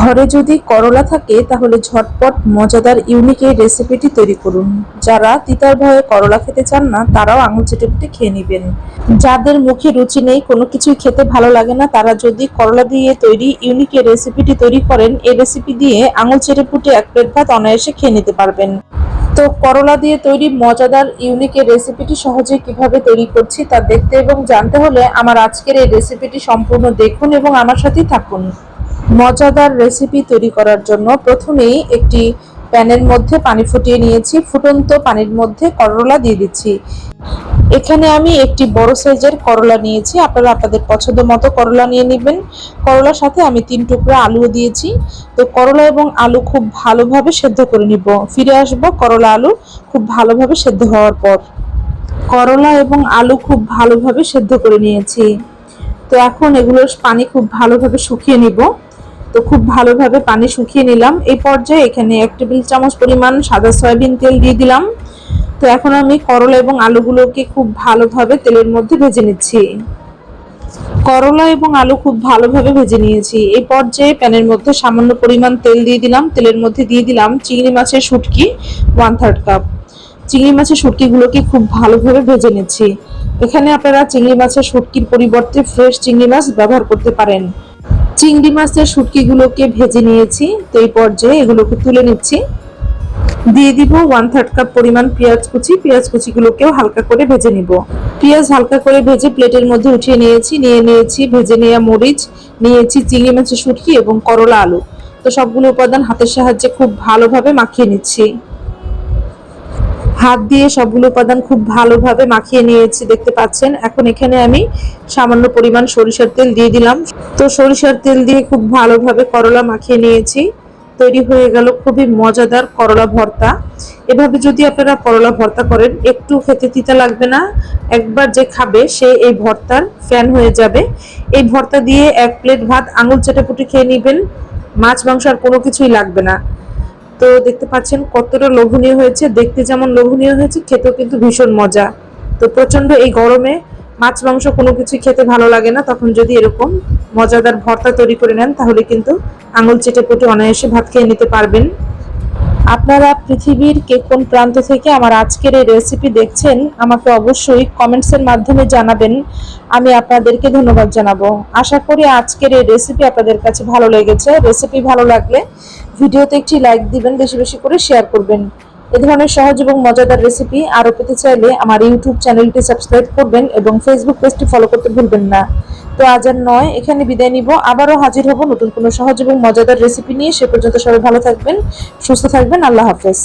ঘরে যদি করলা থাকে, তাহলে ঝটপট মজাদার ইউনিক এই রেসিপিটি তৈরি করুন। যারা তিতার ভয়ে করলা খেতে চান না, তারাও আঙুল চেটে পুটে খেয়ে নেবেন। যাদের মুখে রুচি নেই, কোনো কিছুই খেতে ভালো লাগে না, তারা যদি করলা দিয়ে তৈরি ইউনিক এই রেসিপিটি তৈরি করেন, এই রেসিপি দিয়ে আঙুল চেটে পুটে এক প্লেট ভাত অনায়াসে খেয়ে নিতে পারবেন। তো করলা দিয়ে তৈরি মজাদার ইউনিক এই রেসিপিটি সহজে কীভাবে তৈরি করছি তা দেখতে এবং জানতে হলে আমার আজকের এই রেসিপিটি সম্পূর্ণ দেখুন এবং আমার সাথেই থাকুন। মজাদার রেসিপি তৈরি করার জন্য প্রথমেই একটি প্যানের মধ্যে পানি ফুটিয়ে নিয়েছি। ফুটন্ত পানির মধ্যে করলা দিয়ে দিচ্ছি। এখানে আমি একটি বড় সাইজের করলা নিয়েছি। আপনারা আপনাদের পছন্দ মতো করলা নিয়ে নেবেন। করলার সাথে আমি তিন টুকরা আলুও দিয়েছি। তো করলা এবং আলু খুব ভালোভাবে সেদ্ধ করে নিব। ফিরে আসব করলা আলু খুব ভালোভাবে সেদ্ধ হওয়ার পর। করলা এবং আলু খুব ভালোভাবে সেদ্ধ করে নিয়েছি। তো এখন এগুলোর পানি খুব ভালোভাবে শুকিয়ে নিব। তো খুব ভালোভাবে পানি শুকিয়ে নিলাম। এই পর্যায়ে এখানে এক টেবিল চামচ পরিমাণ সাদা সয়াবিন তেল দিয়ে দিলাম। তো এখন আমি করলা এবং আলুগুলোকে খুব ভালোভাবে তেলের মধ্যে ভেজে নিচ্ছি। করলা এবং আলু খুব ভালোভাবে ভেজে নিয়েছি। এই পর্যায়ে প্যানের মধ্যে সামান্য পরিমাণ তেল দিয়ে দিলাম। তেলের মধ্যে দিয়ে দিলাম চিংড়ি মাছের শুটকি ওয়ান থার্ড কাপ চিংড়ি মাছের শুটকিগুলোকে খুব ভালোভাবে ভেজে নিচ্ছি। এখানে আপনারা চিংড়ি মাছের শুটকির পরিবর্তে ফ্রেশ চিংড়ি মাছ ব্যবহার করতে পারেন। চিংড়ি মাছের শুটকিগুলোকে ভেজে নিয়েছি। তো এই পর্যায়ে এগুলোকে তুলে নিচ্ছি। দিয়ে দিব ওয়ান থার্ড কাপ পরিমাণ পেঁয়াজ কুচি। পেঁয়াজ কুচিগুলোকেও হালকা করে ভেজে নিব। পেঁয়াজ হালকা করে ভেজে প্লেটের মধ্যে উঠিয়ে নিয়েছি। নিয়ে নিয়েছি ভেজে নেওয়া মরিচ, নিয়েছি চিংড়ি মাছের শুটকি এবং করলা আলু। তো সবগুলো উপাদান হাতের সাহায্যে খুব ভালোভাবে মাখিয়ে নিচ্ছি। হাত দিয়ে সবগুলো উপাদান খুব ভালোভাবে মাখিয়ে নিয়েছি, দেখতে পাচ্ছেন। এখন এখানে আমি সামান্য পরিমাণ সরিষার তেল দিয়ে দিলাম। তো সরিষার তেল দিয়ে খুব ভালোভাবে করলা মাখিয়ে নিয়েছি। তৈরি হয়ে গেল খুবই মজাদার করলা ভর্তা। এভাবে যদি আপনারা করলা ভর্তা করেন, একটু খেতে তিতা লাগবে না। একবার যে খাবে, সে এই ভর্তার ফ্যান হয়ে যাবে। এই ভর্তা দিয়ে এক প্লেট ভাত, আঙুল চেটাপুটি খেয়ে নেবেন। মাছ, মাংস আর কোনো কিছুই লাগবে না। তো দেখতে পাচ্ছেন কতটা লোভনীয় হয়েছে। দেখতে যেমন লোভনীয় হয়েছে, খেতেও কিন্তু ভীষণ মজা। তো প্রচণ্ড এই গরমে মাছ, মাংস কোনো কিছু খেতে ভালো লাগে না। তখন যদি এরকম মজাদার ভর্তা তৈরি করে নেন, তাহলে কিন্তু আঙুল চেটে পুটে অনায়াসে ভাত খেয়ে নিতে পারবেন। আপনারা পৃথিবীর কে কোন প্রান্ত থেকে আমার আজকের এই রেসিপি দেখছেন, আমাকে অবশ্যই কমেন্টসের মাধ্যমে জানাবেন। আমি আপনাদেরকে ধন্যবাদ জানাব। আশা করি আজকের এই রেসিপি আপনাদের কাছে ভালো লেগেছে। রেসিপি ভালো লাগলে ভিডিওতে একটি লাইক দিবেন, বেশি বেশি করে শেয়ার করবেন। এ ধরনের সহজ এবং মজাদার রেসিপি আরও পেতে চাইলে আমার ইউটিউব চ্যানেলটি সাবস্ক্রাইব করবেন এবং ফেসবুক পেজটি ফলো করতে ভুলবেন না। তো আজ আর নয়, এখানে বিদায় নিব। আবারও হাজির হব নতুন কোনো সহজ এবং মজাদার রেসিপি নিয়ে। সে পর্যন্ত সবাই ভালো থাকবেন, সুস্থ থাকবেন। আল্লাহ হাফেজ।